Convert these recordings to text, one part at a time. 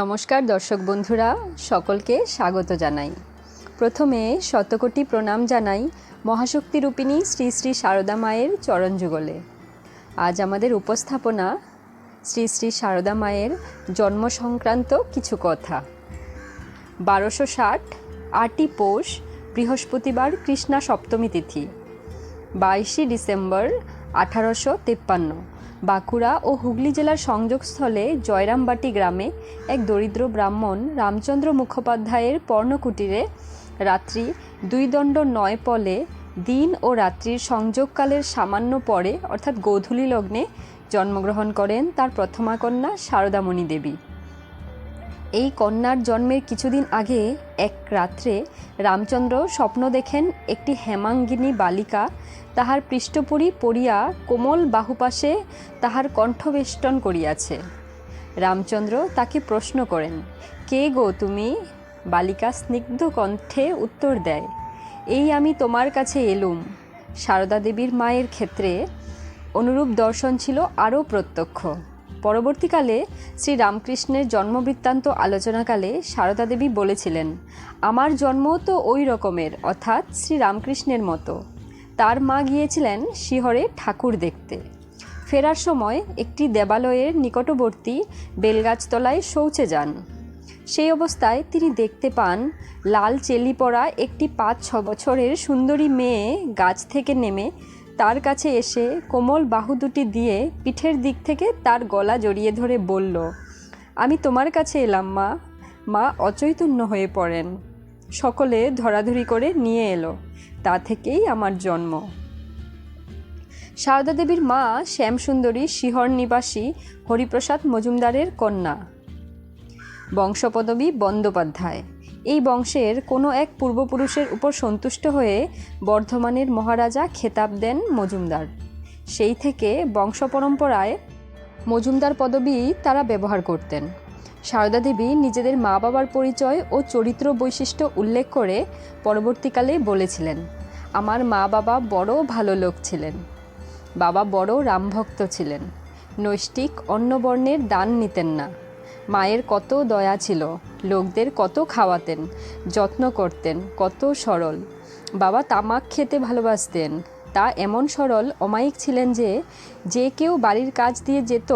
নমস্কার দর্শক বন্ধুরা, সকলকে স্বাগত জানাই। প্রথমে শতকোটি প্রণাম জানাই মহাশক্তি রূপিণী শ্রী শ্রী সারদা মায়ের চরণ যুগলে। আজ আমাদের উপস্থাপনা শ্রী শ্রী সারদা মায়ের জন্ম সংক্রান্ত কিছু কথা। বারোশো ষাট আটই পৌষ, বৃহস্পতিবার কৃষ্ণা সপ্তমী তিথি, বাইশে ডিসেম্বর আঠারোশো তেপ্পান্ন। বাঁকুড়া ও হুগলি জেলার সংযোগস্থলে জয়রামবাটি গ্রামে এক দরিদ্র ব্রাহ্মণ রামচন্দ্র মুখোপাধ্যায়ের পর্ণকুটিরে রাত্রি দুই দণ্ড নয় পলে দিন ও রাত্রির সংযোগকালের সামান্য পরে, অর্থাৎ গোধূলি লগ্নে, জন্মগ্রহণ করেন তার প্রথমা কন্যা শারদামণি দেবী। এই কন্যার জন্মের কিছুদিন আগে এক রাত্রে রামচন্দ্র স্বপ্ন দেখেন একটি হেমাঙ্গিনী বালিকা তাহার পৃষ্ঠপুরী পড়িয়া কোমল বাহুপাশে তাহার কণ্ঠবেষ্টন করিয়াছে। রামচন্দ্র তাকে প্রশ্ন করেন, কে গো তুমি? বালিকা স্নিগ্ধ কণ্ঠে উত্তর দেয়, এই আমি তোমার কাছে এলুম। সারদা দেবীর মায়ের ক্ষেত্রে অনুরূপ দর্শন ছিল আরও প্রত্যক্ষ। পরবর্তীকালে শ্রী রামকৃষ্ণের জন্মবৃত্তান্ত আলোচনাকালে সারদা দেবী বলেছিলেন, আমার জন্ম তো ওই রকমের, অর্থাৎ শ্রী রামকৃষ্ণের মতো। তার মা গিয়েছিলেন শিহরে ঠাকুর দেখতে। ফেরার সময় একটি দেবালয়ের নিকটবর্তী বেলগাছতলায় শৌচে যান। সেই অবস্থায় তিনি দেখতে পান, লাল চেলি পরা একটি পাঁচ ছ বছরের সুন্দরী মেয়ে গাছ থেকে নেমে তার কাছে এসে কোমল বাহু দুটি দিয়ে পিঠের দিক থেকে তার গলা জড়িয়ে ধরে বলল, আমি তোমার কাছে এলাম, মা। মা অচৈতন্য হয়ে পড়েন। সকলে ধরাধরি করে নিয়ে এলো। তা থেকেই আমার জন্ম। সারদা দেবীর মা শ্যামসুন্দরী শিহর নিবাসী হরিপ্রসাদ মজুমদারের কন্যা। বংশপদবী বন্দ্যোপাধ্যায়। এই বংশের কোনো এক পূর্বপুরুষের উপর সন্তুষ্ট হয়ে বর্ধমানের মহারাজা খেতাব দেন মজুমদার। সেই থেকে বংশ পরম্পরায় মজুমদার পদবী তারা ব্যবহার করতেন। সারদা দেবী নিজেদের মা বাবার পরিচয় ও চরিত্র বৈশিষ্ট্য উল্লেখ করে পরবর্তীকালে বলেছিলেন, আমার মা বাবা বড় ভালো লোক ছিলেন। বাবা বড় রামভক্ত ছিলেন। নৈষ্টিক অন্য বর্ণের দান নিতেন না। মায়ের কত দয়া ছিল, লোকদের কত খাওয়াতেন, যত্ন করতেন, কত সরল। বাবা তামাক খেতে ভালোবাসতেন। তা এমন সরল, অমায়িক ছিলেন যে যে কেউ বাড়ির কাজ দিয়ে যেত,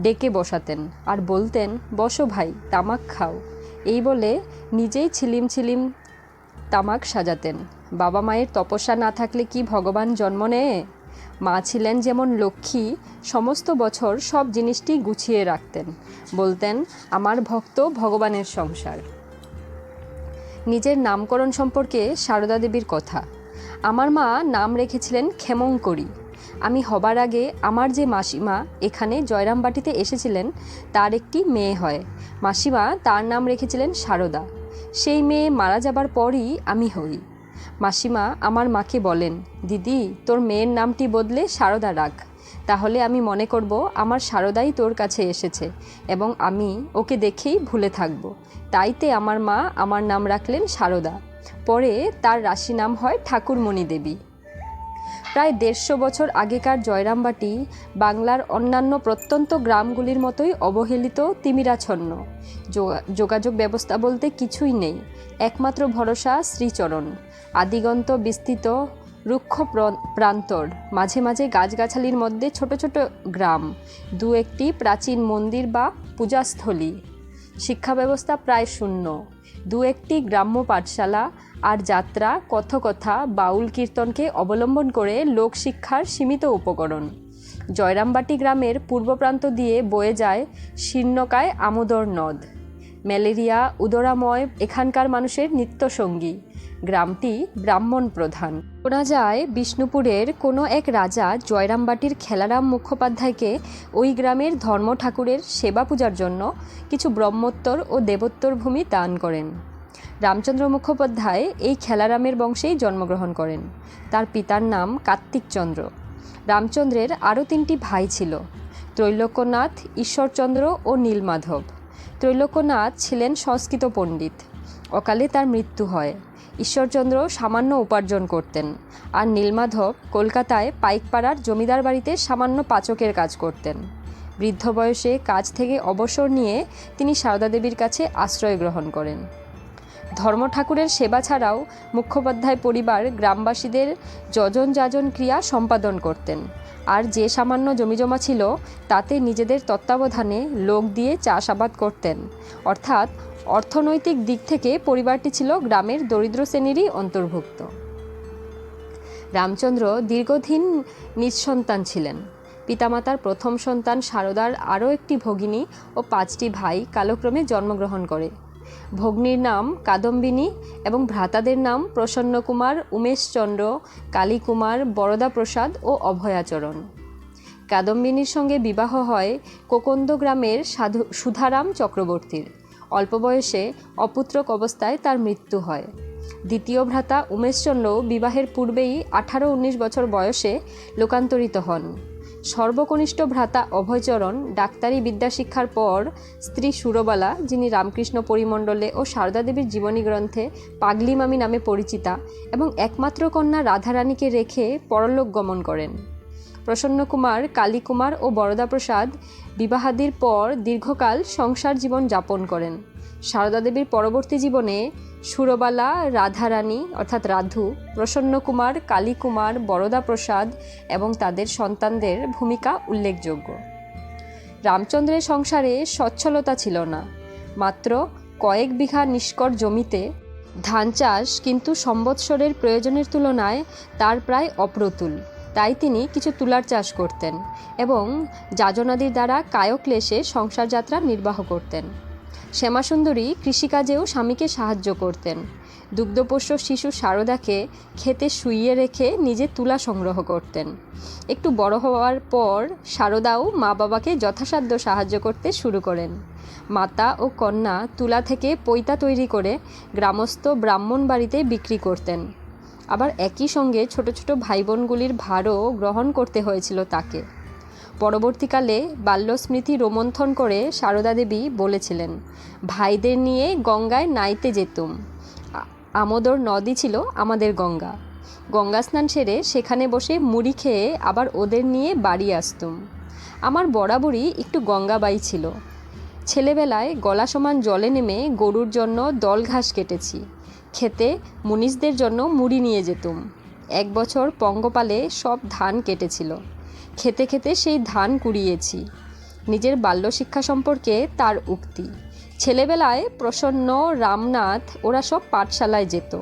ডেকে বসাতেন আর বলতেন, বসো ভাই, তামাক খাও। এই বলে নিজেই ছিলিম ছিলিম তামাক সাজাতেন। বাবা মায়ের তপস্যা না থাকলে কি ভগবান জন্ম নেয়? মা ছিলেন যেমন লক্ষ্মী, সমস্ত বছর সব জিনিসটি গুছিয়ে রাখতেন। বলতেন, আমার ভক্ত ভগবানের সংসার। নিজের নামকরণ সম্পর্কে সারদা দেবীর কথা। আমার মা নাম রেখেছিলেন ক্ষেমঙ্করী আমি হবার আগে আমার যে মাসিমা এখানে জয়রামবাটিতে এসেছিলেন, তার একটি মেয়ে হয়। মাসিমা তার নাম রেখেছিলেন সারদা। সেই মেয়ে মারা যাবার পরই আমি হই। মাসিমা আমার মাকে বলেন, দিদি, তোর মেয়ের নামটি বদলে সারদা রাখ। তাহলে আমি মনে করব আমার সারদাই তোর কাছে এসেছে এবং আমি ওকে দেখেই ভুলে থাকব। তাইতে আমার মা আমার নাম রাখলেন সারদা। পরে তার রাশি নাম হয় ঠাকুরমণি দেবী। প্রায় দেড়শো বছর আগেকার জয়রামবাটি বাংলার অন্যান্য প্রত্যন্ত গ্রামগুলির মতোই অবহেলিত তিমিরাচ্ছন্ন। যোগাযোগ ব্যবস্থা বলতে কিছুই নেই, একমাত্র ভরসা শ্রীচরণ। আদিগন্ত বিস্তৃত রুক্ষ প্রান্তর, মাঝে মাঝে গাছগাছালির মধ্যে ছোট ছোট গ্রাম, দু একটি প্রাচীন মন্দির বা পূজাস্থলী। শিক্ষা ব্যবস্থা প্রায় শূন্য। দু একটি গ্রাম্য পাঠশালা আর যাত্রা, কথকথা, বাউল কীর্তনকে অবলম্বন করে লোকশিক্ষার সীমিত উপকরণ। জয়রামবাটি গ্রামের পূর্ব প্রান্ত দিয়ে বয়ে যায় শীর্ণকায় আমোদর নদ। ম্যালেরিয়া, উদরাময়, এখানকার মানুষের নিত্যসঙ্গী। গ্রামটি ব্রাহ্মণ প্রধান। শোনা যায়, বিষ্ণুপুরের কোনো এক রাজা জয়রামবাটির খেলারাম মুখোপাধ্যায়কে ওই গ্রামের ধর্ম ঠাকুরের সেবা পূজার জন্য কিছু ব্রহ্মোত্তর ও দেবোত্তর ভূমি দান করেন। রামচন্দ্র মুখোপাধ্যায় এই খেলারামের বংশেই জন্মগ্রহণ করেন। তার পিতার নাম কার্তিকচন্দ্র। রামচন্দ্রের আরও তিনটি ভাই ছিল, ত্রৈলোক্যনাথ, ঈশ্বরচন্দ্র ও নীলমাধব। ত্রৈলোক্যনাথ ছিলেন সংস্কৃত পণ্ডিত। অকালে তার মৃত্যু হয়। ঈশ্বরচন্দ্র সামান্য উপার্জন করতেন। আর নীলমাধব কলকাতায় পাইকপাড়ার জমিদার বাড়িতে সামান্য পাচকের কাজ করতেন। বৃদ্ধ বয়সে কাজ থেকে অবসর নিয়ে তিনি সারদা দেবীর কাছে আশ্রয় গ্রহণ করেন। ধর্ম ঠাকুরের সেবা ছাড়াও মুখোপাধ্যায় পরিবার গ্রামবাসীদের যজন যাজন ক্রিয়া সম্পাদন করতেন। আর যে সামান্য জমিজমা ছিল, তাতে নিজেদের তত্ত্বাবধানে লোক দিয়ে চাষাবাদ করতেন। অর্থাৎ অর্থনৈতিক দিক থেকে পরিবারটি ছিল গ্রামের দরিদ্র শ্রেণীরই অন্তর্ভুক্ত। রামচন্দ্র দীর্ঘদিন নিঃসন্তান ছিলেন। পিতামাতার প্রথম সন্তান সারদার আরও একটি ভগিনী ও পাঁচটি ভাই কালক্রমে জন্মগ্রহণ করে। ভগ্নীর নাম কাদম্বিনী এবং ভ্রাতাদের নাম প্রসন্নকুমার, উমেশচন্দ্র, কালীকুমার বরদা প্রসাদ ও অভয়াচরণ। কাদম্বিনীর সঙ্গে বিবাহ হয় কোকন্দ গ্রামের সাধু সুধারাম চক্রবর্তীর। অল্প বয়সে অপুত্রক অবস্থায় তার মৃত্যু হয়। দ্বিতীয় ভ্রাতা উমেশচন্দ্র বিবাহের পূর্বেই আঠারো উনিশ বছর বয়সে লোকান্তরিত হন। সর্বকনিষ্ঠ ভ্রাতা অভয়চরণ ডাক্তারি বিদ্যা শিক্ষার পর স্ত্রী সুরবালা, যিনি রামকৃষ্ণ পরিমণ্ডলে ও সারদা দেবীর জীবনী গ্রন্থে পাগলি মামি নামে পরিচিতা এবং একমাত্র কন্যা রাধারানীকে রেখে পরলোক গমন করেন। প্রসন্নকুমার, কালীকুমার ও বরদা প্রসাদ বিবাহাদির পর দীর্ঘকাল সংসার জীবন যাপন করেন। সারদা দেবীর পরবর্তী জীবনে সুরবালা, রাধারানী অর্থাৎ রাধু, প্রসন্নকুমার, কালীকুমার বরদা প্রসাদ এবং তাদের সন্তানদের ভূমিকা উল্লেখযোগ্য। রামচন্দ্রের সংসারে সচ্ছলতা ছিল না। মাত্র কয়েক বিঘা নিষ্কর জমিতে ধান চাষ কিন্তু সম্বৎসরের প্রয়োজনের তুলনায় তার প্রায় অপ্রতুল। তাই তিনি কিছু তুলার চাষ করতেন এবং যাজনাদির দ্বারা কায়ক্লেশে সংসার যাত্রা নির্বাহ করতেন। শ্যামাসুন্দরী কৃষিকাজেও স্বামীকে সাহায্য করতেন। দুগ্ধপোষ্য শিশু সারদাকে খেতে শুইয়ে রেখে নিজে তুলা সংগ্রহ করতেন। একটু বড় হওয়ার পর সারদাও মা বাবাকে যথাসাধ্য সাহায্য করতে শুরু করেন। মাতা ও কন্যা তুলা থেকে পৈতা তৈরি করে গ্রামস্থ ব্রাহ্মণ বাড়িতে বিক্রি করতেন। আবার একই সঙ্গে ছোট ছোট ভাই বোনগুলির ভারও গ্রহণ করতে হয়েছিল তাকে। পরবর্তীকালে বাল্যস্মৃতি রোমন্থন করে সারদা দেবী বলেছিলেন, ভাইদের নিয়ে গঙ্গায় নাইতে যেতুম। আমোদর নদী ছিল আমাদের গঙ্গা। গঙ্গা স্নান সেরে সেখানে বসে মুড়ি খেয়ে আবার ওদের নিয়ে বাড়ি আসতুম। আমার বরাবরই একটু গঙ্গাবাই ছিল। ছেলেবেলায় গলা সমান জলে নেমে গরুর জন্য দল ঘাস কেটেছি। খেতে মুনিশদের জন্য মুড়ি নিয়ে যেতুম। এক বছর পঙ্গপালে সব ধান কেটেছিল। খেতে খেতে সেই ধান কুড়িয়েছি। নিজের বাল্য শিক্ষা সম্পর্কে তার উক্তি। ছেলেবেলায় প্রসন্ন রামনাথ ওরা সব পাঠশালায় যেত।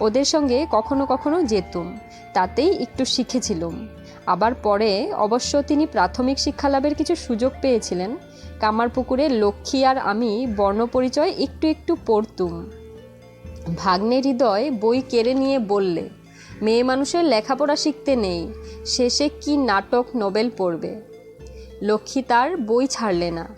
ওদের সঙ্গে কখনো কখনো যেতুম, তাতেই একটু শিখেছিলুম। আবার পরে অবশ্য তিনি প্রাথমিক শিক্ষালাভের কিছু সুযোগ পেয়েছিলেন। কামারপুকুরে লক্ষ্মী আর আমি বর্ণপরিচয় একটু একটু পড়তুম। ভাগ্নের হৃদয় বই কেড়ে নিয়ে বললে, মেয়ে মানুষের লেখাপড়া শিখতে নেই, শেষে কি নাটক, নোবেল পড়বে? লক্ষ্মী তার বই ছাড়লে না।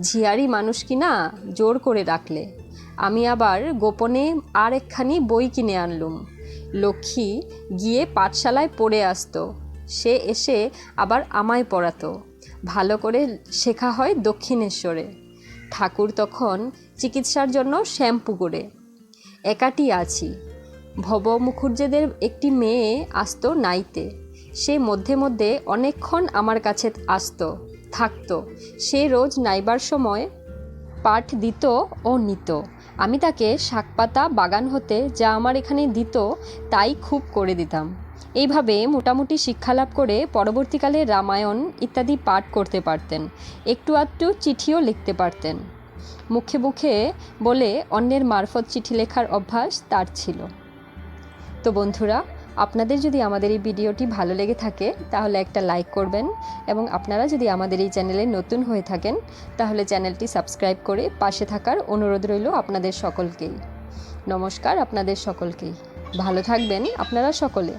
ঝিয়ারি মানুষ কি না জোর করে রাখলে। আমি আবার গোপনে আর একখানি বই কিনে আনলুম। লক্ষ্মী গিয়ে পাঠশালায় পড়ে আসতো। সে এসে আবার আমায় পড়াতো। ভালো করে শেখা হয় দক্ষিণেশ্বরে। ঠাকুর তখন চিকিৎসার জন্য শ্যাম্পু করে। একাটি আছি। ভব মুখুর্জেদের একটি মেয়ে আসতো নাইতে। সে মধ্যে মধ্যে অনেকক্ষণ আমার কাছে আসতো, থাকতো। সে রোজ নাইবার সময় পাঠ দিত ও নিত। আমি তাকে শাকপাতা বাগান হতে যা আমার এখানে দিত তাই খুব করে দিতাম। এইভাবে মোটামুটি শিক্ষালাভ করে পরবর্তীকালে রামায়ণ ইত্যাদি পাঠ করতে পারতেন। একটু আধটু চিঠিও লিখতে পারতেন। মুখে মুখে বলে অন্যের মারফত চিঠি লেখার অভ্যাস তার ছিল। তো বন্ধুরা, আপনাদের যদি আমাদের এই ভিডিওটি ভালো লেগে থাকে, তাহলে একটা লাইক করবেন এবং আপনারা যদি আমাদের এই চ্যানেলে নতুন হয়ে থাকেন, তাহলে চ্যানেলটি সাবস্ক্রাইব করে পাশে থাকার অনুরোধ রইল আপনাদের সকলকেই। নমস্কার আপনাদের সকলকেই। ভালো থাকবেন আপনারা সকলে।